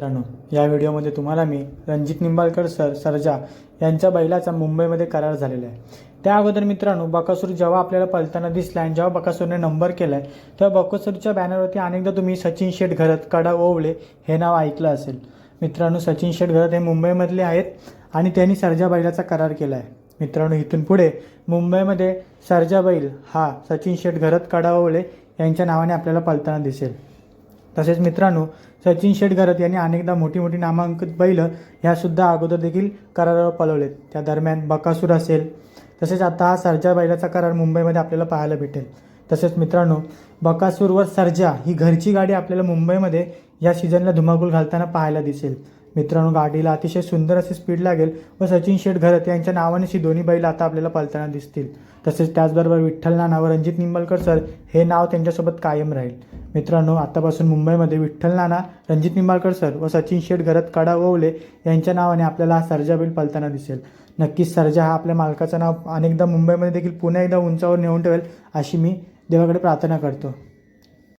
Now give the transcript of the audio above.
मित्रांनो या व्हिडिओमध्ये तुम्हाला मी रणजित निंबाळकर सर सरजा यांच्या बैलाचा मुंबईमध्ये करार झालेला आहे. त्या अगोदर मित्रांनो बकासूर जेव्हा आपल्याला पळताना दिसला आणि जेव्हा बकासूरने नंबर केला आहे तेव्हा बकासूरच्या बॅनरवरती अनेकदा तुम्ही सचिन शेठ घरत कडा ओवळे हे नाव ऐकलं असेल. मित्रांनो सचिन शेठ घरत हे मुंबईमधले आहेत आणि त्यांनी सरजा बैलाचा करार केला आहे मित्रांनो इथून पुढे मुंबईमध्ये सरजा बैल हा सचिन शेठ घरत कडा ओवळे यांच्या नावाने आपल्याला पळताना दिसेल. तसेच मित्रांनो सचिन शेठ घरत यांनी अनेकदा मोठी मोठी नामांकित बैल ह्यासुद्धा अगोदर देखील करारावर पळवलेत. त्या दरम्यान बकासूर असेल तसेच आता हा सर्जा बैलाचा करार मुंबईमध्ये आपल्याला पाहायला भेटेल. तसेच मित्रांनो बकासूर व सर्जा ही घरची गाडी आपल्याला मुंबईमध्ये या सीझनला धुमाकूळ घालताना पाहायला दिसेल. मित्रांनो गाडीला अतिशय सुंदर असे स्पीड लागेल व सचिन शेठ घरत यांच्या नावाने ही दोन्ही बैल आता आपल्याला पळताना दिसतील. तसेच त्याचबरोबर विठ्ठल नाना व रणजित निंबलकर सर हे नाव त्यांच्यासोबत कायम राहील. मित्रांनो आतापासून मुंबईमध्ये विठ्ठल नाना रणजित निंबाळकर सर व सचिन शेठ घरत कडा ओवले यांच्या नावाने आपल्याला हा सर्जा बिल पलताना दिसेल. नक्कीच सर्जा हा आपल्या मालकाचं नाव अनेकदा मुंबईमध्ये देखील पुन्हा एकदा उंचावर नेऊन ठेवेल अशी मी देवाकडे प्रार्थना करतो.